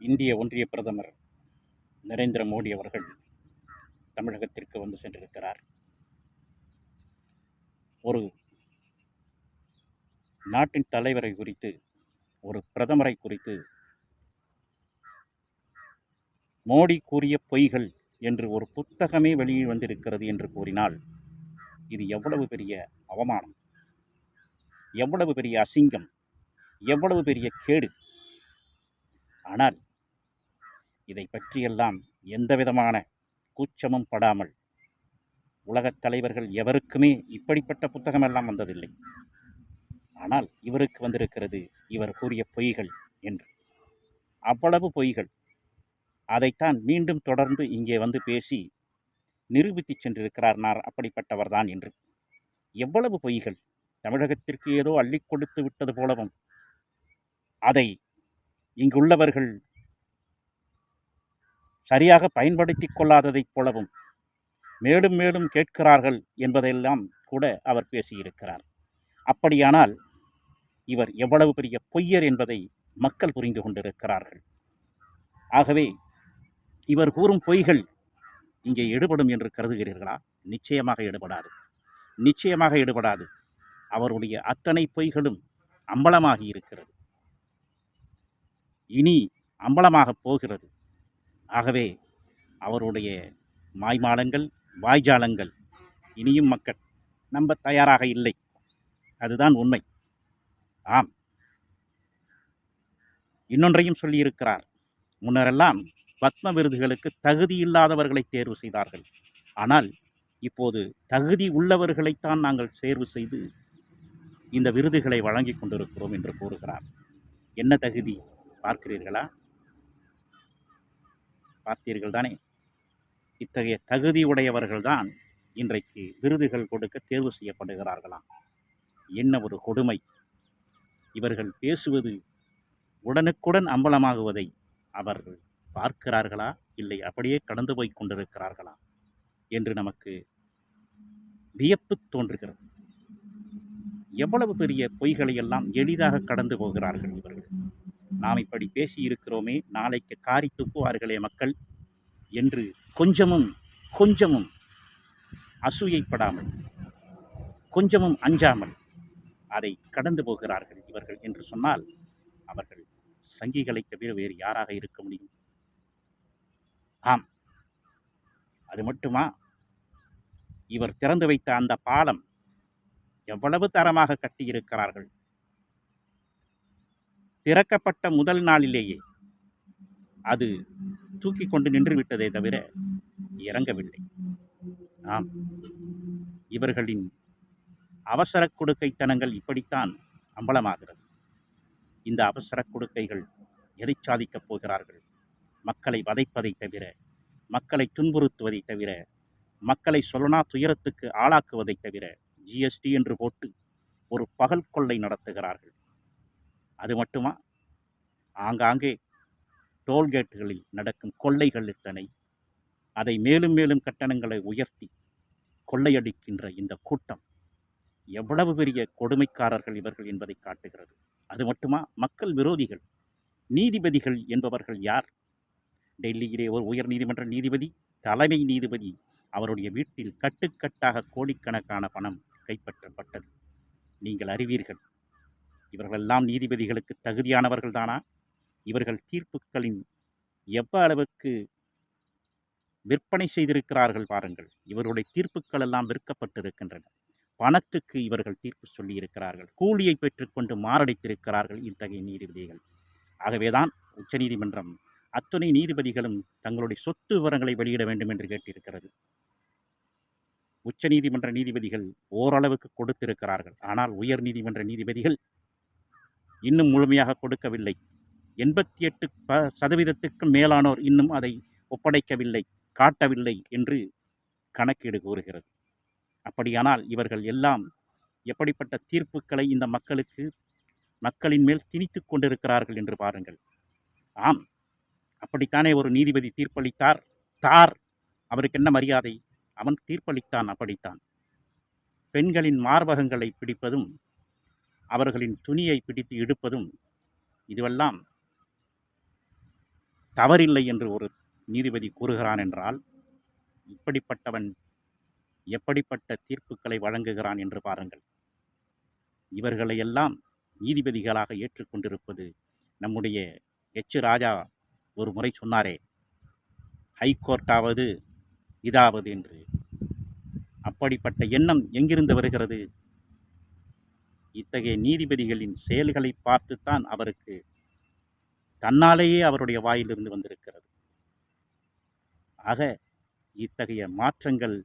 இந்திய ஒன்றிய பிரதமர் நரேந்திர மோடி அவர்கள் தமிழகத்திற்கு வந்து சென்றிருக்கிறார். ஒரு நாட்டின் தலைவரை குறித்து ஒரு பிரதமரை குறித்து மோடி கூறிய பொய்கள் என்று ஒரு புத்தகமே வெளியே வந்திருக்கிறது என்று கூறினால் இது எவ்வளவு பெரிய அவமானம் எவ்வளவு பெரிய அசிங்கம் எவ்வளவு பெரிய கேடு. ஆனால் இதை பற்றியெல்லாம் எந்த விதமான கூச்சமும் படாமல் உலகத் தலைவர்கள் எவருக்குமே இப்படிப்பட்ட புத்தகமெல்லாம் வந்ததில்லை. ஆனால் இவருக்கு வந்திருக்கிறது இவர் கூறிய பொய்கள் என்று. அவ்வளவு பொய்கள். அதைத்தான் மீண்டும் தொடர்ந்து இங்கே வந்து பேசி நிரூபித்து சென்றிருக்கிறார் நான் அப்படிப்பட்டவர்தான் என்று. எவ்வளவு பொய்கள். தமிழகத்திற்கு ஏதோ அள்ளி கொடுத்து விட்டது போலவும். அதை இங்குள்ளவர்கள் சரியாக பயன்படுத்தி கொள்ளாததைப் போலவும் மேலும் மேலும் கேட்கிறார்கள் என்பதெல்லாம் கூட அவர் பேசியிருக்கிறார். அப்படியானால் இவர் எவ்வளவு பெரிய பொய்யர் என்பதை மக்கள் புரிந்து கொண்டிருக்கிறார்கள். ஆகவே இவர் கூறும் பொய்கள் இங்கே எடுபடும் என்று கருதுகிறீர்களா? நிச்சயமாக எடுபடாது. நிச்சயமாக எடுபடாது. அவருடைய அத்தனை பொய்களும் அம்பலமாகி இருக்கிறது. இனி அம்பலமாகப் போகிறது. ஆகவே அவருடைய மாய்மாலங்கள் வாய்ஜாலங்கள் இனியும் மக்கள் நம்ப தயாராக இல்லை. அதுதான் உண்மை. ஆம். இன்னொன்றையும் சொல்லியிருக்கிறார். முன்னரெல்லாம் பத்ம விருதுகளுக்கு தகுதி இல்லாதவர்களை தேர்வு செய்தார்கள். ஆனால் இப்போது தகுதி உள்ளவர்களைத்தான் நாங்கள் தேர்வு செய்து இந்த விருதுகளை வழங்கி கொண்டிருக்கிறோம் என்று கூறுகிறார். என்ன தகுதி? பார்க்கிறீர்களா? பார்த்தீர்கள் தானே? இத்தகைய தகுதியுடையவர்கள்தான் இன்றைக்கு விருதுகள் கொடுக்க தேர்வு செய்யப்படுகிறார்களாம். என்ன ஒரு கொடுமை? இவர்கள் பேசுவது உடனுக்குடன் அம்பலமாகுவதை அவர்கள் பார்க்கிறார்களா? இல்லை அப்படியே கடந்து போய் கொண்டிருக்கிறார்களா? என்று நமக்கு வியப்பு தோன்றுகிறது. எவ்வளவு பெரிய பொய்களை எல்லாம் எளிதாக கடந்து போகிறார்கள் இவர்கள். நாம் இப்படி பேசியிருக்கிறோமே நாளைக்கு காரி துப்புவார்களே மக்கள் என்று கொஞ்சமும் கொஞ்சமும் அசூயைப்படாமல் கொஞ்சமும் அஞ்சாமல் அதை கடந்து போகிறார்கள் இவர்கள் என்று சொன்னால் அவர்கள் சங்கிகளை தவிர வேறு யாராக இருக்க முடியும்? ஆம். அது மட்டுமா? இவர் திறந்து வைத்த அந்த பாலம் எவ்வளவு தரமாக கட்டியிருக்கிறார்கள்? திறக்கப்பட்ட முதல் நாளிலேயே அது தூக்கி கொண்டு நின்றுவிட்டதே தவிர இறங்கவில்லை. ஆம். இவர்களின் அவசர கொடுக்கைத்தனங்கள் இப்படித்தான் அம்பலமாகிறது. இந்த அவசர கொடுக்கைகள் எதை சாதிக்கப் போகிறார்கள்? மக்களை வதைப்பதை தவிர மக்களை துன்புறுத்துவதை தவிர மக்களை சொல்லனா துயரத்துக்கு ஆளாக்குவதை தவிர ஜிஎஸ்டி என்று போட்டு ஒரு பகல் கொள்ளை நடத்துகிறார்கள். அது மட்டுமா? ஆங்காங்கே டோல்கேட்டுகளில் நடக்கும் கொள்ளைகள் எத்தனை அதை மேலும் மேலும் கட்டணங்களை உயர்த்தி கொள்ளையடிக்கின்ற இந்த கூட்டம் எவ்வளவு பெரிய கொடுமைக்காரர்கள் இவர்கள் என்பதை காட்டுகிறது. அது மட்டுமா? மக்கள் விரோதிகள் நீதிபதிகள் என்பவர்கள் யார்? டெல்லியிலே ஒரு உயர் நீதிமன்ற நீதிபதி தலைமை நீதிபதி அவருடைய வீட்டில் கட்டுக்கட்டாக கோடிக்கணக்கான பணம் கைப்பற்றப்பட்டது. நீங்கள் அறிவீர்கள் இவர்களெல்லாம் நீதிபதிகளுக்கு தகுதியானவர்கள் தானா? இவர்கள் தீர்ப்புகளின் எவ்வளவு அளவுக்கு விற்பனை செய்திருக்கிறார்கள் பாருங்கள். இவருடைய தீர்ப்புக்கள் எல்லாம் விற்கப்பட்டிருக்கின்றன. பணத்துக்கு இவர்கள் தீர்ப்பு சொல்லியிருக்கிறார்கள். கூலியை பெற்றுக்கொண்டு மாரடைத்திருக்கிறார்கள் இத்தகைய நீதிபதிகள். ஆகவேதான் உச்சநீதிமன்றம் அத்துணை நீதிபதிகளும் தங்களுடைய சொத்து விவரங்களை வெளியிட வேண்டும் என்று கேட்டிருக்கிறது. உச்சநீதிமன்ற நீதிபதிகள் ஓரளவுக்கு கொடுத்திருக்கிறார்கள். ஆனால் உயர் நீதிமன்ற நீதிபதிகள் இன்னும் முழுமையாக கொடுக்கவில்லை. எண்பத்தி எட்டு ப சதவீதத்துக்கும் மேலானோர் இன்னும் அதை ஒப்படைக்கவில்லை காட்டவில்லை என்று கணக்கீடு கூறுகிறது. அப்படியானால் இவர்கள் எல்லாம் எப்படிப்பட்ட தீர்ப்புகளை இந்த மக்களுக்கு மக்களின் மேல் திணித்து கொண்டிருக்கிறார்கள் என்று பாருங்கள். ஆம் அப்படித்தானே ஒரு நீதிபதி தீர்ப்பளித்தார்? தார்! அவருக்கு என்ன மரியாதை? அவன் தீர்ப்பளித்தான் அப்படித்தான். பெண்களின் மார்பகங்களை பிடிப்பதும் அவர்களின் துணியை பிடித்து இழுப்பதும் இதுவெல்லாம் தவறில்லை என்று ஒரு நீதிபதி கூறுகிறான் என்றால் இப்படிப்பட்டவன் எப்படிப்பட்ட தீர்ப்புகளை வழங்குகிறான் என்று பாருங்கள். இவர்களையெல்லாம் நீதிபதிகளாக ஏற்றுக்கொண்டிருப்பது நம்முடைய எச். ராஜா ஒரு முறை சொன்னாரே ஹைகோர்ட்டாவது இதாவது என்று. அப்படிப்பட்ட எண்ணம் எங்கிருந்து வருகிறது? இத்தகைய நீதிபதிகளின் செயல்களை பார்த்துத்தான் அவருக்கு தன்னாலேயே அவருடைய வாயிலிருந்து வந்திருக்கிறது. ஆக இத்தகைய மாற்றங்கள்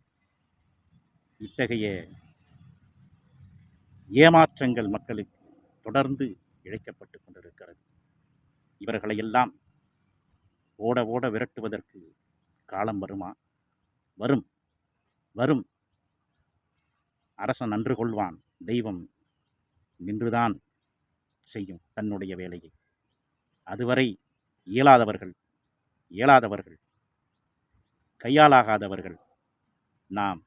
இத்தகைய ஏமாற்றங்கள் மக்களுக்கு தொடர்ந்து இழைக்கப்பட்டு கொண்டிருக்கிறது. இவர்களையெல்லாம் ஓட ஓட விரட்டுவதற்கு காலம் வருமா? வரும். வரும். அரசன் நன்று கொள்வான். தெய்வம் நின்றுதான் செய்யும் தன்னுடைய வேலையை. அதுவரை இயலாதவர்கள் இயலாதவர்கள் கையாலாகாதவர்கள் நாம்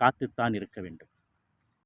காத்துத்தான் இருக்க வேண்டும்.